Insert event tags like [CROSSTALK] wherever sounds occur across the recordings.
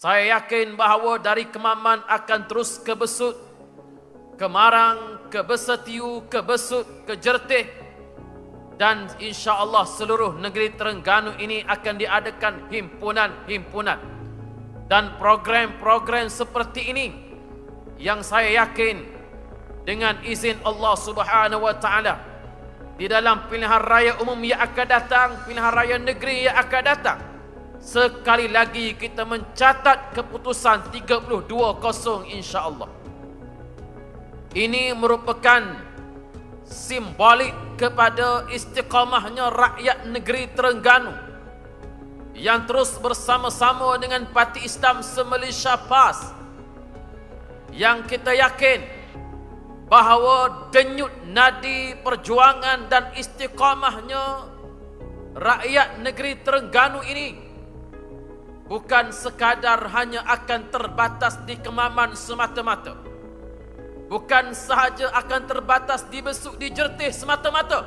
Saya yakin bahawa dari Kemaman akan terus ke Besut, ke Marang, ke Besetiu, ke Besut, ke Jertih dan insya Allah seluruh negeri Terengganu ini akan diadakan himpunan-himpunan dan program-program seperti ini yang saya yakin dengan izin Allah Subhanahu wa taala di dalam pilihan raya umum yang akan datang, pilihan raya negeri yang akan datang. Sekali lagi kita mencatat keputusan 32-0 insya-Allah. Ini merupakan simbolik kepada istiqamahnya rakyat negeri Terengganu yang terus bersama-sama dengan Parti Islam se-Malaysia PAS yang kita yakin bahawa denyut nadi perjuangan dan istiqamahnya rakyat negeri Terengganu ini bukan sekadar hanya akan terbatas di Kemaman semata-mata. Bukan sahaja akan terbatas di Besuk di Jertih semata-mata.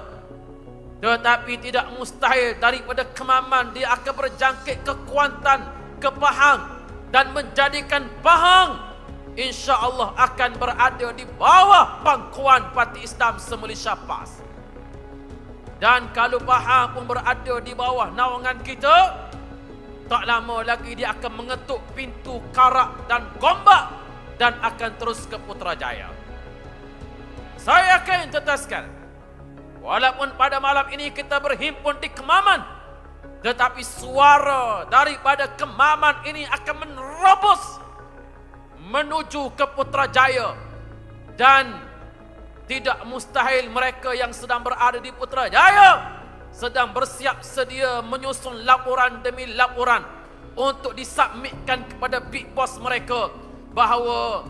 Tetapi tidak mustahil daripada Kemaman dia akan berjangkit ke Kuantan, ke Pahang dan menjadikan Pahang insya Allah akan berada di bawah pangkuan Parti Islam se-Malaysia PAS. Dan kalau Pahang pun berada di bawah naungan kita, tak lama lagi dia akan mengetuk pintu Karak dan Gombak dan akan terus ke Putrajaya. Saya akan tetaskan, walaupun pada malam ini kita berhimpun di Kemaman, tetapi suara daripada Kemaman ini akan menerobos menuju ke Putrajaya dan tidak mustahil mereka yang sedang berada di Putrajaya sedang bersiap sedia menyusun laporan demi laporan untuk disubmitkan kepada big boss mereka bahawa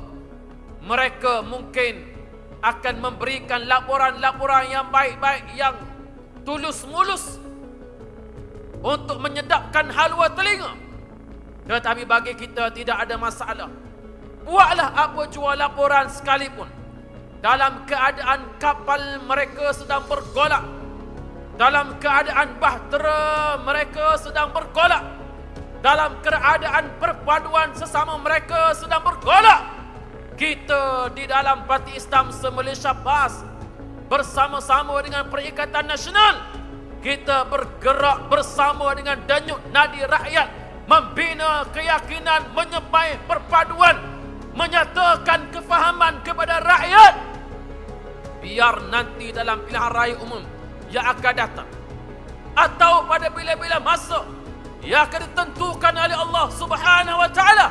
mereka mungkin akan memberikan laporan-laporan yang baik-baik yang tulus mulus untuk menyedapkan halwa telinga. Tetapi bagi kita tidak ada masalah. Buatlah apa jua laporan sekalipun. Dalam keadaan kapal mereka sedang bergolak dalam keadaan bahtera mereka sedang bergolak. Dalam keadaan perpaduan sesama mereka sedang bergolak. Kita di dalam Parti Islam se-Malaysia PAS bersama-sama dengan Perikatan Nasional kita bergerak bersama dengan denyut nadi rakyat membina keyakinan menyepai perpaduan menyatakan kefahaman kepada rakyat. Biar nanti dalam pilihan raya umum yang akan datang atau pada bila-bila masa yang akan ditentukan oleh Allah Subhanahu wa taala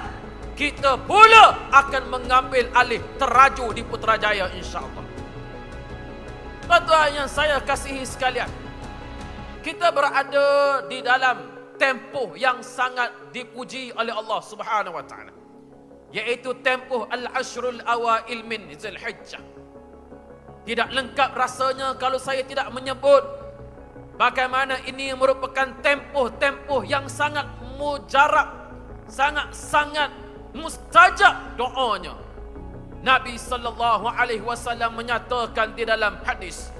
kita pula akan mengambil alih teraju di Putrajaya insya-Allah. Tuan yang saya kasihi sekalian, kita berada di dalam tempoh yang sangat dipuji oleh Allah Subhanahu wa taala yaitu tempoh al-ashrul awail min Zulhijjah. Tidak lengkap rasanya kalau saya tidak menyebut bagaimana ini merupakan tempoh-tempoh yang sangat mujarab, sangat-sangat mustajab doanya. Nabi sallallahu alaihi wasallam menyatakan di dalam hadis,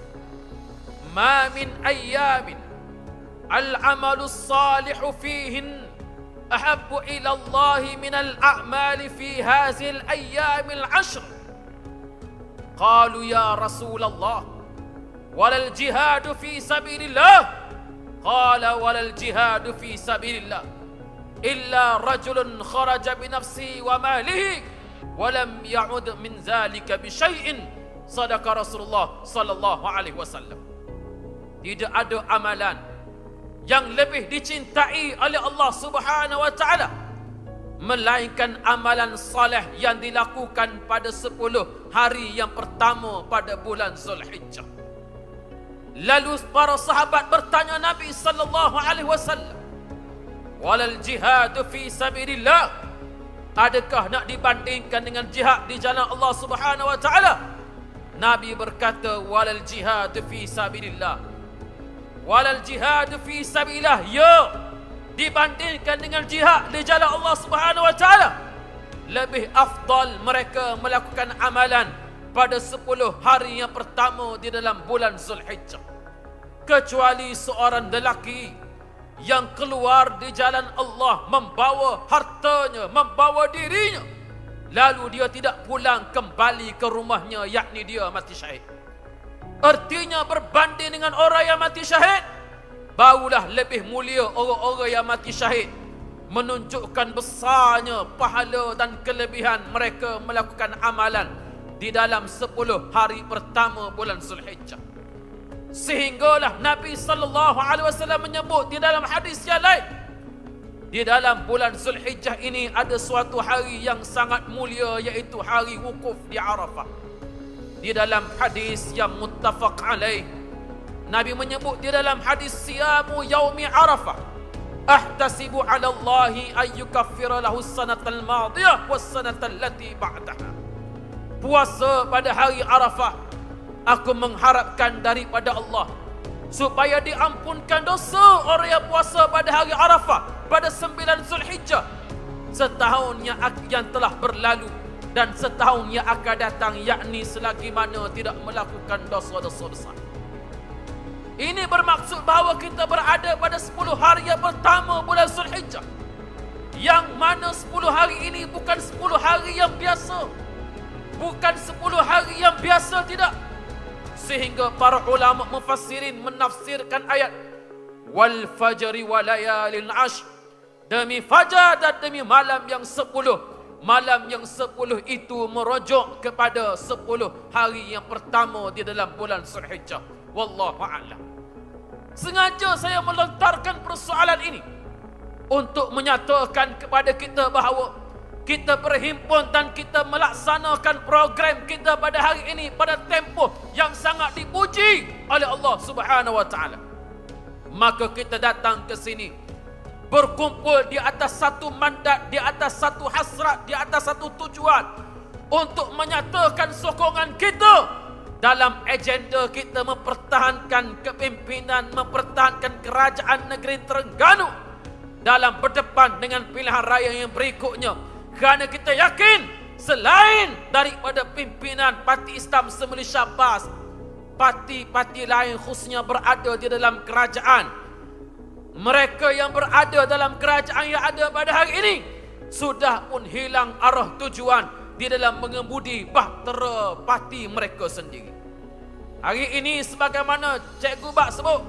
"Ma min ayyamin al-amalu salihu fihin ahabbu ila Allah min al-a'mali fi hazil ayyamil ashr." قالوا يا رسول الله ولا الجهاد في سبيل الله؟ قال ولا الجهاد في سبيل الله إلا رجل خرج بنفسه وماله ولم يعد من ذلك بشيء صدق رسول الله صلى الله عليه وسلم. Tidak ada amalan yang lebih dicintai oleh Allah Subhanahu wa taala. Melainkan amalan saleh yang dilakukan pada 10 hari yang pertama pada bulan Zulhijjah. Lalu para sahabat bertanya Nabi sallallahu alaihi wasallam, "Walal jihad fi sabilillah?" Adakah nak dibandingkan dengan jihad di jalan Allah Subhanahu wa taala? Nabi berkata, "Walal jihad fi sabilillah." walal jihad fi sabilillah ya dibandingkan dengan jihad di jalan Allah Subhanahu wa taala lebih afdal mereka melakukan amalan pada 10 hari yang pertama di dalam bulan Zulhijjah kecuali seorang lelaki yang keluar di jalan Allah membawa hartanya, membawa dirinya. Lalu dia tidak pulang kembali ke rumahnya yakni dia mati syahid. Artinya berbanding dengan orang yang mati syahid, barulah lebih mulia orang-orang yang mati syahid menunjukkan besarnya pahala dan kelebihan mereka melakukan amalan di dalam 10 hari pertama bulan Zulhijjah. Sehinggalah Nabi sallallahu alaihi wasallam menyebut di dalam hadis yang lain di dalam bulan Zulhijjah ini ada suatu hari yang sangat mulia iaitu hari wukuf di Arafah. Di dalam hadis yang muttafaq alaih Nabi menyebut di dalam hadis siyamu yaumi Arafah ahtasibu ala Allah ay yukaffira lahu as-sanata al-madiyah was-sanata allati ba'daha. Puasa pada hari Arafah aku mengharapkan daripada Allah supaya diampunkan dosa orang yang puasa pada hari Arafah pada sembilan Zulhijjah setahun yang, yang telah berlalu dan setahun yang akan datang yakni selagi mana tidak melakukan dosa-dosa besar. Ini bermaksud bahawa kita berada pada 10 hari yang pertama bulan Zulhijjah. Yang mana 10 hari ini bukan 10 hari yang biasa. Bukan 10 hari yang biasa tidak sehingga para ulama mufassirin menafsirkan ayat wal fajri wa layalin ash demi fajar dan demi malam yang sepuluh malam yang sepuluh itu merujuk kepada sepuluh hari yang pertama di dalam bulan Zulhijjah wallahu a'lam sengaja saya melontarkan persoalan ini untuk menyatakan kepada kita bahawa kita berhimpun dan kita melaksanakan program kita pada hari ini pada tempoh yang sangat dipuji oleh Allah Subhanahu wa taala. Maka kita datang ke sini berkumpul di atas satu mandat, di atas satu hasrat, di atas satu tujuan untuk menyatakan sokongan kita dalam agenda kita mempertahankan kepimpinan, mempertahankan kerajaan negeri Terengganu dalam berdepan dengan pilihan raya yang berikutnya kerana kita yakin selain daripada pimpinan parti Islam semula Syabas, parti-parti lain khususnya berada di dalam kerajaan. Mereka yang berada dalam kerajaan yang ada pada hari ini sudah pun hilang arah tujuan di dalam mengemudi bahtera parti mereka sendiri. Hari ini sebagaimana Cikgu Bak sebut,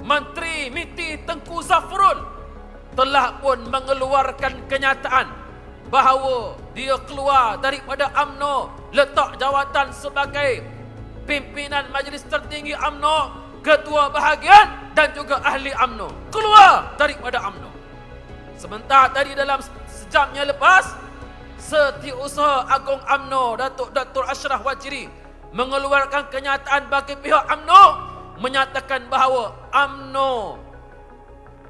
Menteri Miti Tengku Zafrul telah pun mengeluarkan kenyataan bahawa dia keluar daripada AMNO letak jawatan sebagai pimpinan majlis tertinggi AMNO ketua bahagian dan juga ahli AMNO keluar daripada AMNO sebentar tadi dalam sejam yang lepas setiausaha agung AMNO Datuk Dr. Ashraf Wajiri mengeluarkan kenyataan bagi pihak AMNO menyatakan bahawa AMNO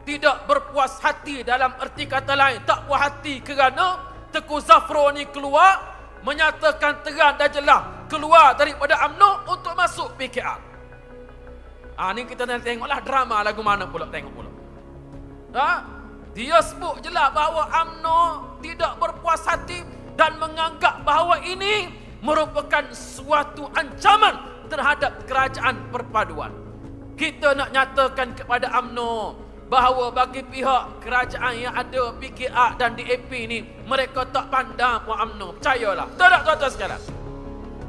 tidak berpuas hati dalam erti kata lain tak puas hati kerana Teku Zafro ni keluar menyatakan terang dan jelas keluar daripada AMNO untuk masuk PKR. Ah ni kita nak tengoklah drama lagu mana pula tengok pula. Ha? Dia sebut jelas bahawa AMNO tidak berpuas hati dan menganggap bahawa ini merupakan suatu ancaman terhadap kerajaan perpaduan. Kita nak nyatakan kepada AMNO bahawa bagi pihak kerajaan yang ada PKR dan DAP ni mereka tak pandang pun UMNO. Percayalah. Tak tak tuan-tuan sekalian?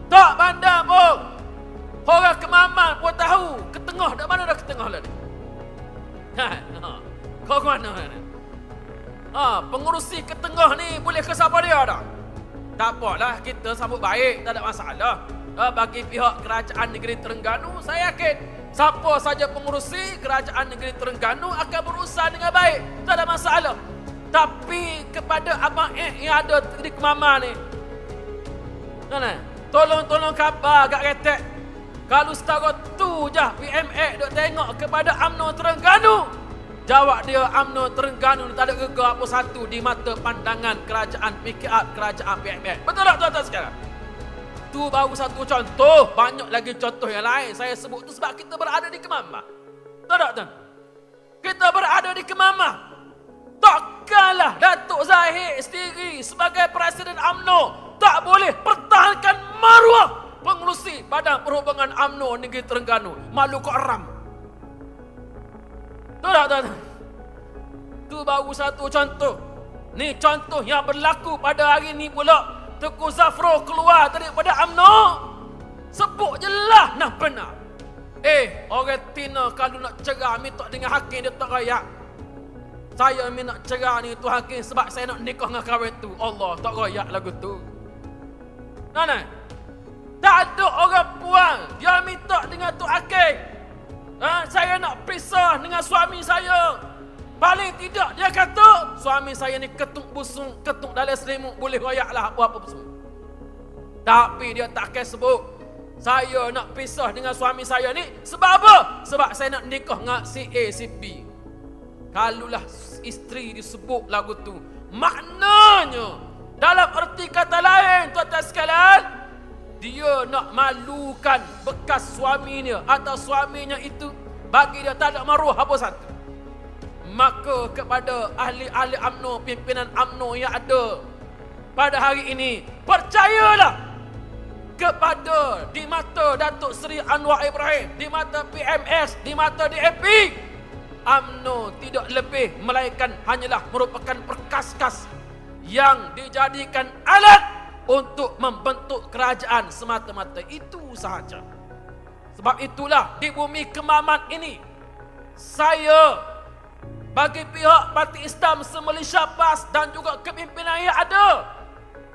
Tak pandang pun. Orang kemaman pun tahu ke tengah dak mana dah ke tengah lah ni? [LAUGHS] Ha, ha. kau ke mana ha, pengurusi ke tengah ni boleh ke siapa dia dah tak apalah kita sambut baik tak ada masalah ha, bagi pihak kerajaan negeri Terengganu saya yakin Siapa saja pengurusi kerajaan negeri Terengganu akan berusaha dengan baik. Tak ada masalah. Tapi kepada Abang Eh yang ada di Kemama ni. Mana? Tolong-tolong khabar agak retek. Kalau setara tu je PMA duk tengok kepada UMNO Terengganu. Jawab dia UMNO Terengganu tak ada gegar apa satu di mata pandangan kerajaan PKR kerajaan PMA. Betul tak tuan-tuan sekarang? Itu baru satu contoh. Banyak lagi contoh yang lain. Saya sebut itu sebab kita berada di Kemamah. Tak tak tuan? Kita berada di Kemamah. Takkanlah Datuk Zahid sendiri sebagai Presiden AMNO tak boleh pertahankan maruah pengurusi Badan Perhubungan AMNO Negeri Terengganu. Malu kok ram. Tahu tak tuan? Tu baru satu contoh. Ni contoh yang berlaku pada hari ni pula. Teku Zafro keluar daripada UMNO. Sebut je lah nah benar. Eh, orang Tina kalau nak cerah minta dengan hakim dia tak rayak. Saya minta cerah ni tu hakim sebab saya nak nikah dengan kahwin tu. Allah tak rayak lagu tu. Mana? Tak ada orang puan dia minta dengan tu hakim. Ha, saya nak pisah dengan suami saya. Paling tidak dia kata suami saya ni ketuk busung, ketuk dalam selimut boleh royaklah apa-apa semua. Tapi dia tak akan sebut saya nak pisah dengan suami saya ni sebab apa? Sebab saya nak nikah dengan si A, si B. Kalulah isteri disebut lagu tu. Maknanya dalam erti kata lain tuan-tuan sekalian dia nak malukan bekas suaminya. Atau suaminya itu bagi dia tak ada maruah apa satu. Maka kepada ahli-ahli AMNO pimpinan AMNO yang ada pada hari ini percayalah kepada di mata Datuk Seri Anwar Ibrahim di mata PMS di mata DAP AMNO tidak lebih melainkan hanyalah merupakan perkas-kas yang dijadikan alat untuk membentuk kerajaan semata-mata itu sahaja. Sebab itulah di bumi kemaman ini saya bagi pihak Parti Islam se-Malaysia PAS dan juga kepimpinan yang ada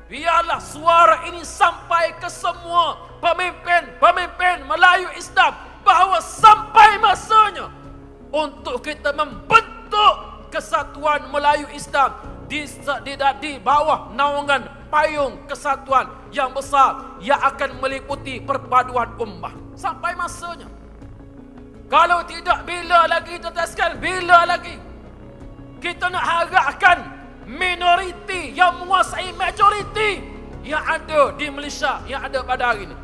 biarlah suara ini sampai ke semua pemimpin-pemimpin Melayu Islam bahawa sampai masanya untuk kita membentuk kesatuan Melayu Islam di, di, di bawah naungan payung kesatuan yang besar yang akan meliputi perpaduan ummah. Sampai masanya. Kalau tidak bila lagi tetaskan bila lagi? Kita nak harapkan minoriti yang menguasai majoriti yang ada di Malaysia yang ada pada hari ini.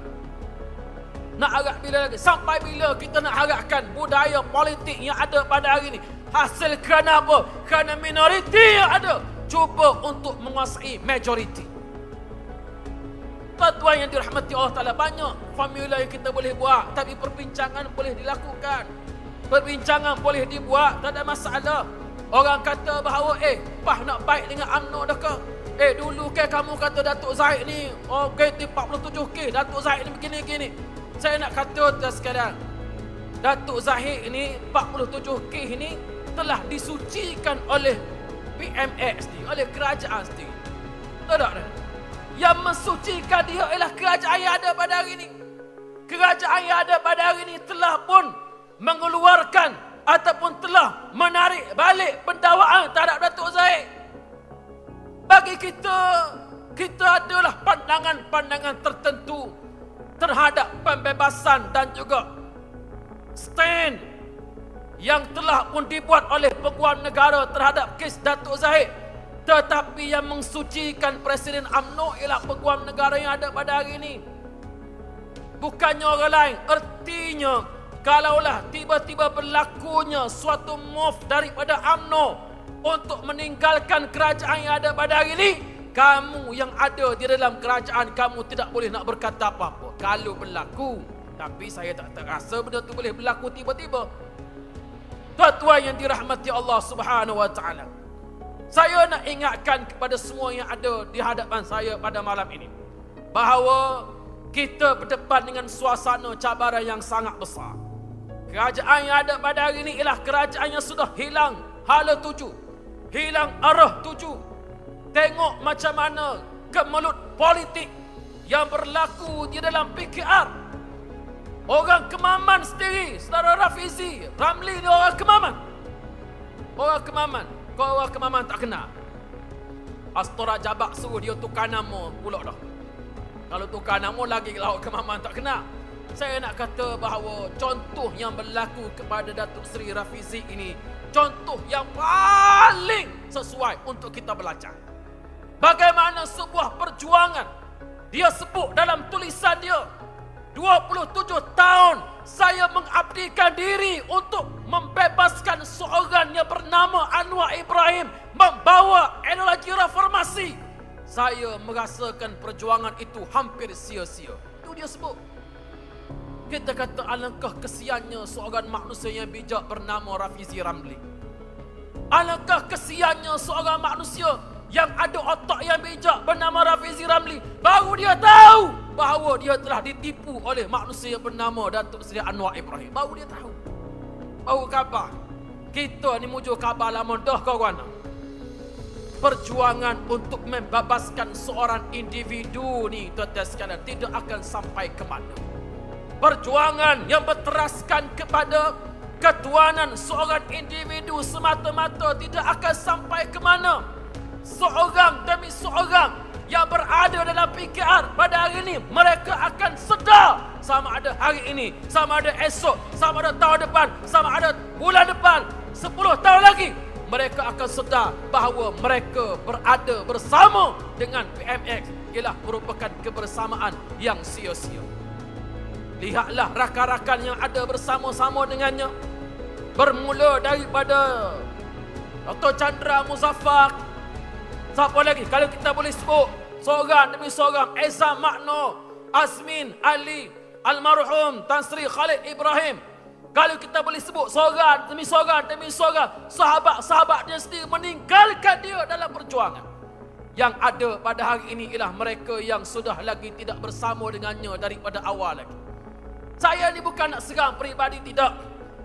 Nak harap bila lagi? Sampai bila kita nak harapkan budaya politik yang ada pada hari ini? Hasil kerana apa? Kerana minoriti yang ada. Cuba untuk menguasai majoriti Tuan-tuan yang dirahmati Allah Ta'ala Banyak formula yang kita boleh buat Tapi perbincangan boleh dilakukan. Perbincangan boleh dibuat Tak ada masalah. Orang kata bahawa Eh, Pah nak baik dengan UMNO dah ke? Eh, dulu ke kamu kata Datuk Zahid ni? Gaiti 47K Datuk Zahid ni begini-gini Saya nak kata tuan sekarang Datuk Zahid ni 47K ni Telah disucikan oleh PMX ni Oleh kerajaan Tak tak tak? Yang mensucikan dia ialah kerajaan yang ada pada hari ini. Kerajaan yang ada pada hari ini telah pun mengeluarkan ataupun telah menarik balik pendakwaan terhadap Datuk Zaid. Bagi kita, kita adalah pandangan-pandangan tertentu terhadap pembebasan dan juga stand yang telah pun dibuat oleh peguam negara terhadap kes Datuk Zahid tetapi yang mensucikan Presiden UMNO ialah peguam negara yang ada pada hari ini. Bukannya orang lain. Artinya, kalaulah tiba-tiba berlakunya suatu move daripada UMNO untuk meninggalkan kerajaan yang ada pada hari ini, kamu yang ada di dalam kerajaan, kamu tidak boleh nak berkata apa-apa. Kalau berlaku, tapi saya tak terasa benda itu boleh berlaku tiba-tiba. Tuan-tuan yang dirahmati Allah Subhanahu wa taala. Saya nak ingatkan kepada semua yang ada di hadapan saya pada malam ini bahawa kita berdepan dengan suasana cabaran yang sangat besar. Kerajaan yang ada pada hari ini ialah kerajaan yang sudah hilang hala tuju, hilang arah tuju. Tengok macam mana kemelut politik yang berlaku di dalam PKR. Orang kemaman sendiri, saudara Rafizi, Ramli ni orang kemaman. Orang kemaman. Kau orang kemaman tak kena. Astora jabak suruh dia tukar nama pula dah. Kalau tukar nama lagi kalau kemaman tak kena. Saya nak kata bahawa contoh yang berlaku kepada Datuk Seri Rafizi ini contoh yang paling sesuai untuk kita belajar. Bagaimana sebuah perjuangan dia sebut dalam tulisan dia 27 tahun saya mengabdikan diri untuk membebaskan seorang yang bernama Anwar Ibrahim membawa ideologi reformasi. Saya merasakan perjuangan itu hampir sia-sia. Itu dia sebut. Kita kata alangkah kesiannya seorang manusia yang bijak bernama Rafizi Ramli. Alangkah kesiannya seorang manusia yang ada otak yang bijak bernama Rafizi Ramli. Baru dia tahu bahawa dia telah ditipu oleh manusia yang bernama Datuk Seri Anwar Ibrahim. Baru dia tahu. Baru khabar. Kita ni muncul khabar lama dah kawan. Perjuangan untuk membebaskan seorang individu ni tuan-tuan sekalian tidak akan sampai ke mana perjuangan yang berteraskan kepada ketuanan seorang individu semata-mata tidak akan sampai ke mana. Seorang demi seorang yang berada dalam PKR pada hari ini mereka akan sedar sama ada hari ini, sama ada esok, sama ada tahun depan, sama ada bulan depan, 10 tahun lagi mereka akan sedar bahawa mereka berada bersama dengan PMX ialah merupakan kebersamaan yang sia-sia. Lihatlah rakan-rakan yang ada bersama-sama dengannya. Bermula daripada Dr. Chandra Muzaffar. Siapa lagi? Kalau kita boleh sebut. Seorang demi seorang. Eza Makno. Azmin Ali. Almarhum Tan Sri Khalid Ibrahim. Kalau kita boleh sebut seorang demi seorang demi seorang. Sahabat-sahabat dia sendiri meninggalkan dia dalam perjuangan. Yang ada pada hari ini ialah mereka yang sudah lagi tidak bersama dengannya daripada awal lagi. Saya ni bukan nak serang peribadi tidak.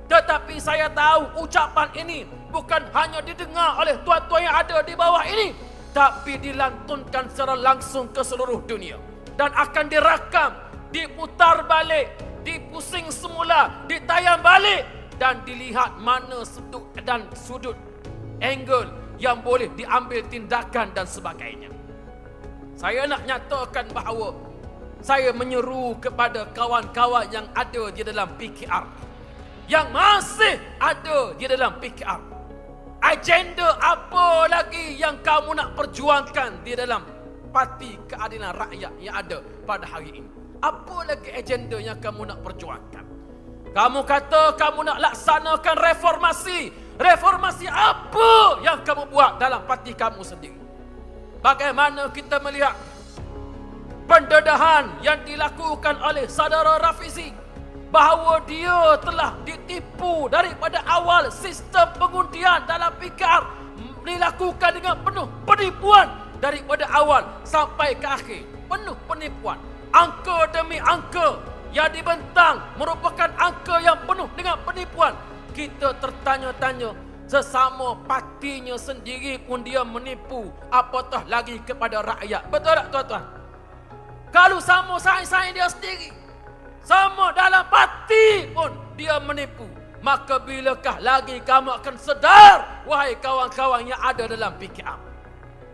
Tetapi saya tahu ucapan ini bukan hanya didengar oleh tuan-tuan yang ada di bawah ini. Tapi dilantunkan secara langsung ke seluruh dunia. Dan akan dirakam, diputar balik, dipusing semula, ditayang balik. Dan dilihat mana sudut dan sudut angle yang boleh diambil tindakan dan sebagainya. Saya nak nyatakan bahawa saya menyeru kepada kawan-kawan yang ada di dalam PKR yang masih ada di dalam PKR agenda apa lagi yang kamu nak perjuangkan di dalam parti keadilan rakyat yang ada pada hari ini? Apa lagi agenda yang kamu nak perjuangkan? Kamu kata kamu nak laksanakan reformasi. Reformasi apa yang kamu buat dalam parti kamu sendiri? Bagaimana kita melihat pendedahan yang dilakukan oleh saudara Rafizi bahawa dia telah ditipu daripada awal sistem pengundian dalam PKR dilakukan dengan penuh penipuan daripada awal sampai ke akhir. Penuh penipuan. Angka demi angka yang dibentang merupakan angka yang penuh dengan penipuan. Kita tertanya-tanya sesama partinya sendiri pun dia menipu apatah lagi kepada rakyat. Betul tak tuan-tuan? Kalau sama saing-saing dia sendiri. Sama dalam parti pun dia menipu. Maka bilakah lagi kamu akan sedar wahai kawan-kawan yang ada dalam PKR.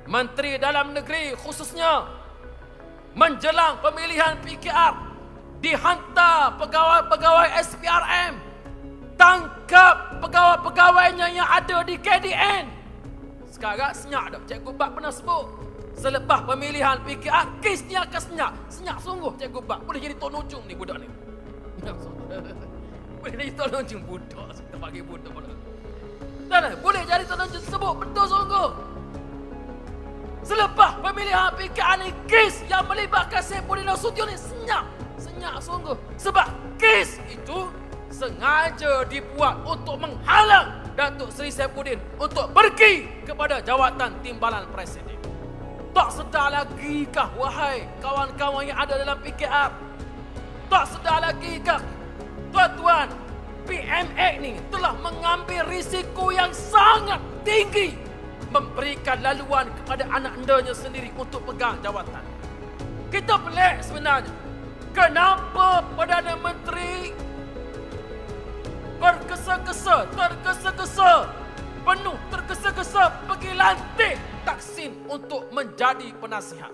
Menteri Dalam Negeri khususnya menjelang pemilihan PKR dihantar pegawai-pegawai SPRM tangkap pegawai-pegawainya yang ada di KDN. Sekarang senyap dah. Cikgu Bak pernah sebut. Selepas pemilihan PKR, kes ni akan senyap. Senyap sungguh Cikgu Bak. Boleh jadi Tuan Ujung ni budak ni. [LAUGHS] Boleh jadi Tuan Ujung budak. Kita bagi budak pada. Dan boleh jadi Tuan Ujung sebut betul sungguh. Selepas pemilihan PKR ni, kes yang melibatkan Saifuddin Nasution ni senyap. Senyap sungguh. Sebab kes itu sengaja dibuat untuk menghalang Datuk Seri Saifuddin untuk pergi kepada jawatan timbalan presiden. Tak sedar lagi kah wahai kawan-kawan yang ada dalam PKR? Tak sedar lagi kah tuan-tuan PMX ni telah mengambil risiko yang sangat tinggi memberikan laluan kepada anak andanya sendiri untuk pegang jawatan. Kita pelik sebenarnya. Kenapa Perdana Menteri berkesa-kesa, tergesa-gesa, penuh tergesa-gesa pergi lantik Taksin untuk menjadi penasihat.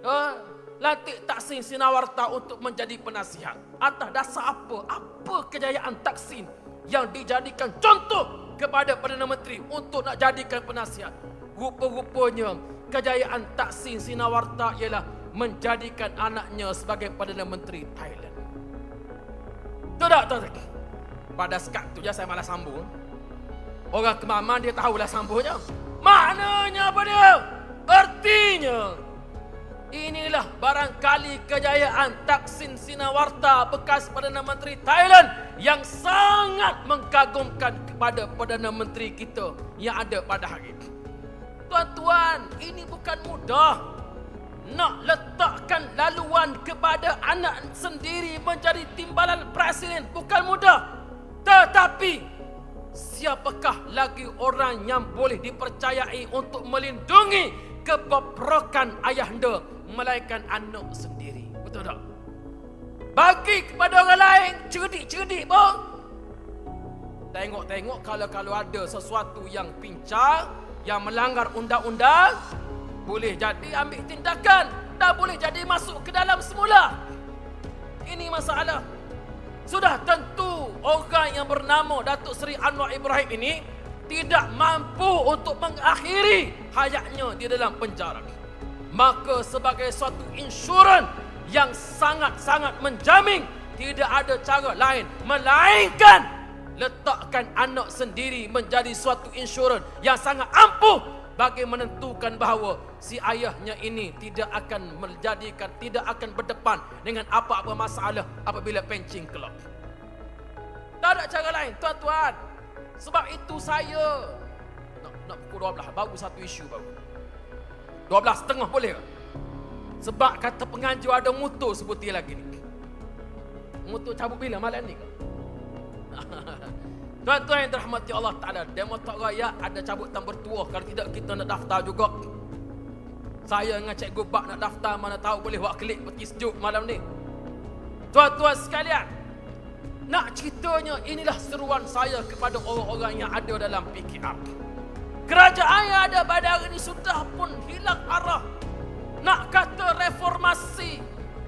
Uh, lantik Taksin Sinawarta untuk menjadi penasihat. Atas dasar apa? Apa kejayaan Taksin yang dijadikan contoh kepada Perdana Menteri untuk nak jadikan penasihat? Rupa-rupanya kejayaan Taksin Sinawarta ialah menjadikan anaknya sebagai Perdana Menteri Thailand. Tidak, tidak. Pada sekat tu je saya malas sambung. Orang kemaman dia tahulah sambungnya. Maknanya apa dia? Artinya Inilah barangkali kejayaan Taksin Sinawarta bekas Perdana Menteri Thailand yang sangat mengagumkan kepada Perdana Menteri kita yang ada pada hari ini. Tuan-tuan, ini bukan mudah. Nak letakkan laluan kepada anak sendiri menjadi timbalan presiden bukan mudah. Tetapi siapakah lagi orang yang boleh dipercayai untuk melindungi kebobrokan ayahanda melainkan anak sendiri. Betul tak? Bagi kepada orang lain, cerdik-cerdik pun. Tengok-tengok kalau-kalau ada sesuatu yang pincang, yang melanggar undang-undang, boleh jadi ambil tindakan. Tak boleh jadi masuk ke dalam semula. Ini masalah. Sudah tentu orang yang bernama Datuk Seri Anwar Ibrahim ini tidak mampu untuk mengakhiri hayatnya di dalam penjara maka sebagai suatu insurans yang sangat-sangat menjamin tidak ada cara lain melainkan letakkan anak sendiri menjadi suatu insurans yang sangat ampuh bagi menentukan bahawa si ayahnya ini tidak akan menjadikan tidak akan berdepan dengan apa-apa masalah apabila pencing keluar. Tak ada cara lain, tuan-tuan. Sebab itu saya nak, nak pukul 12 baru satu isu baru. 12 setengah boleh ke? Sebab kata penganjur ada motor seperti lagi ni. Motor cabut bila malam ni ke? [LAUGHS] Tuan-tuan yang dirahmati Allah Ta'ala, Demokrat Raya ada cabutan bertuah. Kalau tidak kita nak daftar juga. Saya dengan Cikgu Bak nak daftar, mana tahu boleh buat klik peti sejuk malam ni. Tuan-tuan sekalian, nak ceritanya inilah seruan saya kepada orang-orang yang ada dalam PKR. Kerajaan yang ada pada hari ini sudah pun hilang arah. Nak kata reformasi,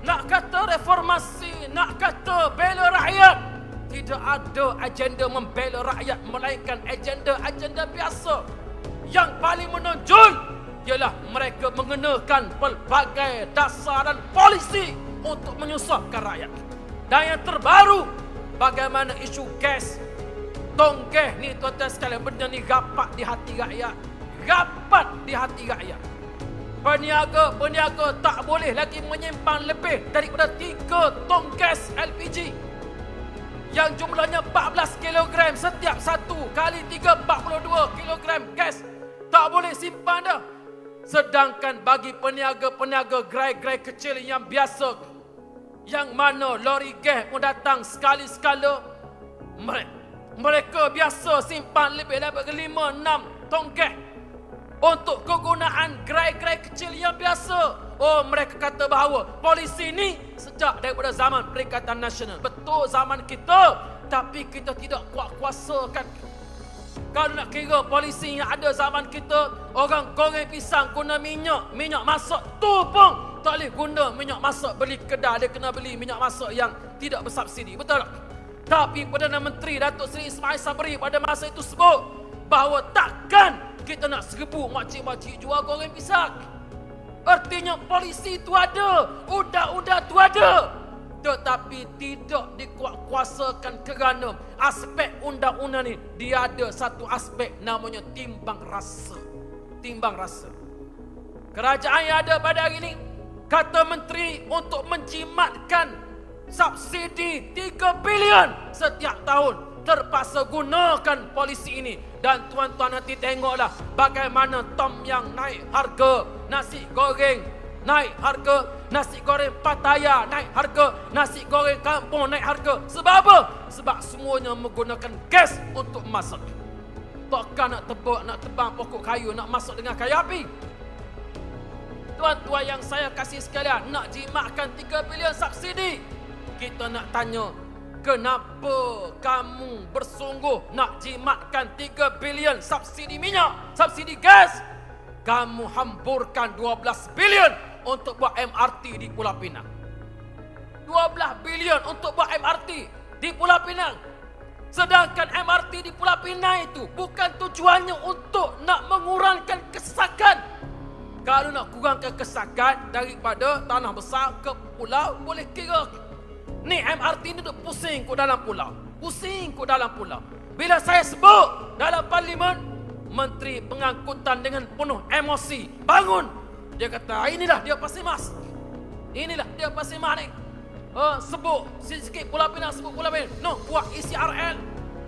nak kata reformasi, nak kata bela rakyat. Tidak ada agenda membela rakyat melainkan agenda-agenda biasa. Yang paling menonjol ialah mereka mengenakan pelbagai dasar dan polisi untuk menyusahkan rakyat. Dan yang terbaru, bagaimana isu gas Tongkeh ni tuan-tuan sekalian benda ni rapat di hati rakyat. Rapat di hati rakyat. Peniaga-peniaga tak boleh lagi menyimpan lebih daripada 3 tong gas LPG. Yang jumlahnya 14 kg setiap satu kali 3 42 kg gas. Tak boleh simpan dah. Sedangkan bagi peniaga-peniaga gerai-gerai kecil yang biasa yang mana lori gas pun datang sekali-sekala mereka biasa simpan lebih daripada lima enam tongkat untuk kegunaan gerai-gerai kecil yang biasa. Oh mereka kata bahawa polisi ni sejak daripada zaman Perikatan Nasional. Betul zaman kita tapi kita tidak kuat kuasakan. Kalau nak kira polisi yang ada zaman kita, orang goreng pisang guna minyak, minyak masak tu pun tak boleh guna minyak masak beli kedai, dia kena beli minyak masak yang tidak bersubsidi. Betul tak? Tapi Perdana Menteri Datuk Seri Ismail Sabri pada masa itu sebut bahawa takkan kita nak seribu makcik-makcik jual goreng pisang. Artinya polisi itu ada, undang-undang itu ada. Tetapi tidak dikuatkuasakan kerana aspek undang-undang ini dia ada satu aspek namanya timbang rasa. Timbang rasa. Kerajaan yang ada pada hari ini kata menteri untuk menjimatkan subsidi 3 bilion setiap tahun terpaksa gunakan polisi ini. Dan tuan-tuan nanti tengoklah bagaimana tom yang naik harga nasi goreng naik harga nasi goreng Pattaya naik harga nasi goreng kampung naik harga. Sebab apa? Sebab semuanya menggunakan gas untuk masak. Takkan nak tebak nak tebang pokok kayu nak masak dengan kayu api? Tuan-tuan yang saya kasih sekalian nak jimatkan 3 bilion subsidi. Kita nak tanya kenapa kamu bersungguh nak jimatkan 3 bilion subsidi minyak, subsidi gas? Kamu hamburkan 12 bilion untuk buat MRT di Pulau Pinang. 12 bilion untuk buat MRT di Pulau Pinang. Sedangkan MRT di Pulau Pinang itu bukan tujuannya untuk nak mengurangkan kesakan. Kalau nak kurangkan kesakan daripada tanah besar ke pulau boleh kira Ni MRT ni duduk pusing ku dalam pulau. Pusing ku dalam pulau. Bila saya sebut dalam parlimen, Menteri Pengangkutan dengan penuh emosi. Bangun. Dia kata, "Ah, inilah dia pasir mas. Inilah dia pasir mas ni. Uh, sebut sikit Pulau Pinang sebut Pulau Pinang. No, buat ECRL.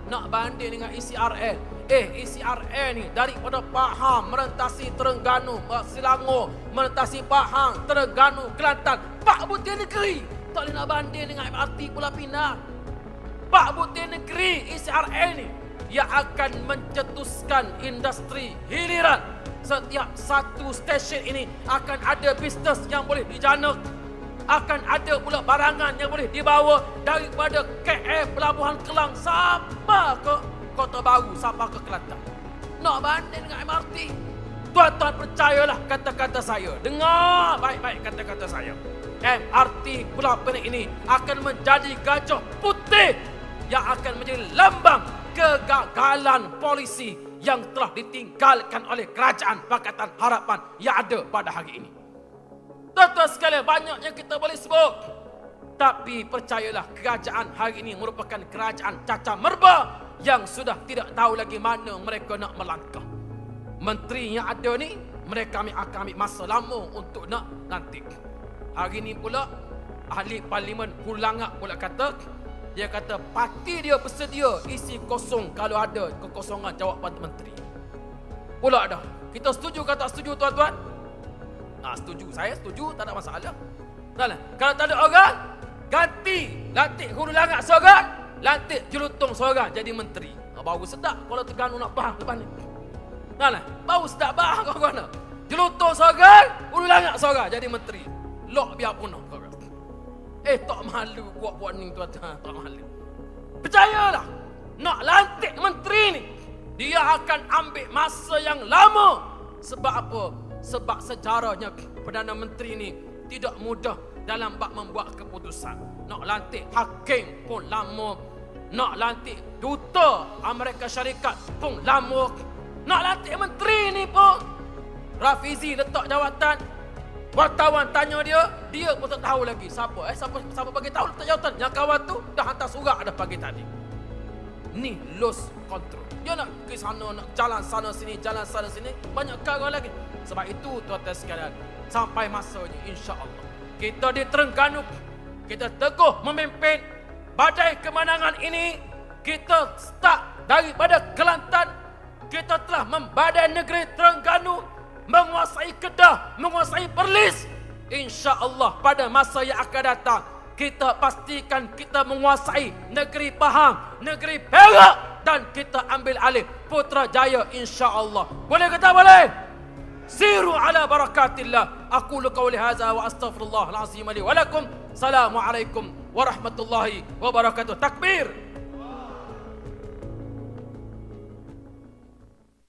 Nak banding dengan ECRL. Eh, ECRL ni daripada Pahang merentasi Terengganu, Selangor, merentasi Pahang, Terengganu, Kelantan. Pak butir negeri. Tak boleh nak banding dengan MRT Pulau Pinang. Pak butir negeri ECRL ni yang akan mencetuskan industri hiliran. Setiap satu stesen ini akan ada bisnes yang boleh dijana akan ada pula barangan yang boleh dibawa daripada KL Pelabuhan Kelang sampai ke Kota Baru sampai ke Kelantan. Nak banding dengan MRT. Tuan-tuan percayalah kata-kata saya. Dengar baik-baik kata-kata saya. MRT Pulau Penik ini akan menjadi gajah putih yang akan menjadi lambang kegagalan polisi yang telah ditinggalkan oleh kerajaan Pakatan Harapan yang ada pada hari ini. Tuan-tuan sekalian, banyak yang kita boleh sebut. Tapi percayalah, kerajaan hari ini merupakan kerajaan caca merba yang sudah tidak tahu lagi mana mereka nak melangkah. Menteri yang ada ni, mereka akan ambil masa lama untuk nak lantik. Hari ini pula, ahli parlimen Kulangak pula kata, dia kata parti dia bersedia isi kosong kalau ada kekosongan jawapan menteri. Pula dah. Kita setuju ke tak setuju tuan-tuan? Ah, setuju. Saya setuju, tak ada masalah. Tak lah. Kalau tak ada orang, ganti. Lantik hulu langat seorang, lantik jelutung seorang jadi menteri. Ah, baru sedap kalau Terengganu nak bahang depan ni. Lah. Baru sedap bahang kau kena. Jelutung seorang, hulu langat seorang jadi menteri. Lok biar punah kau. Eh, tak malu buat-buat ni tuan-tuan. Tak malu. Percayalah. Nak lantik menteri ni. Dia akan ambil masa yang lama. Sebab apa? sebab sejarahnya Perdana Menteri ini tidak mudah dalam bab membuat keputusan. Nak lantik hakim pun lama. Nak lantik duta Amerika Syarikat pun lama. Nak lantik menteri ini pun. Rafizi letak jawatan. Wartawan tanya dia, dia pun tak tahu lagi siapa. Eh, siapa, siapa bagi tahu letak jawatan. Yang kawan tu dah hantar surat dah pagi tadi. Ni lost control. Dia nak pergi sana, nak jalan sana sini, jalan sana sini. Banyak kara lagi. Sebab itu tuan-tuan sekalian, sampai masanya insya-Allah kita di Terengganu kita teguh memimpin badai kemenangan ini kita start daripada Kelantan kita telah membadai negeri Terengganu menguasai Kedah, menguasai Perlis. Insya Allah pada masa yang akan datang, kita pastikan kita menguasai negeri Pahang, negeri Perak dan kita ambil alih Putrajaya insyaAllah. Boleh kata boleh? Siru ala barakatillah. Aku luka oleh haza wa lakum. Assalamualaikum warahmatullahi wabarakatuh. Takbir.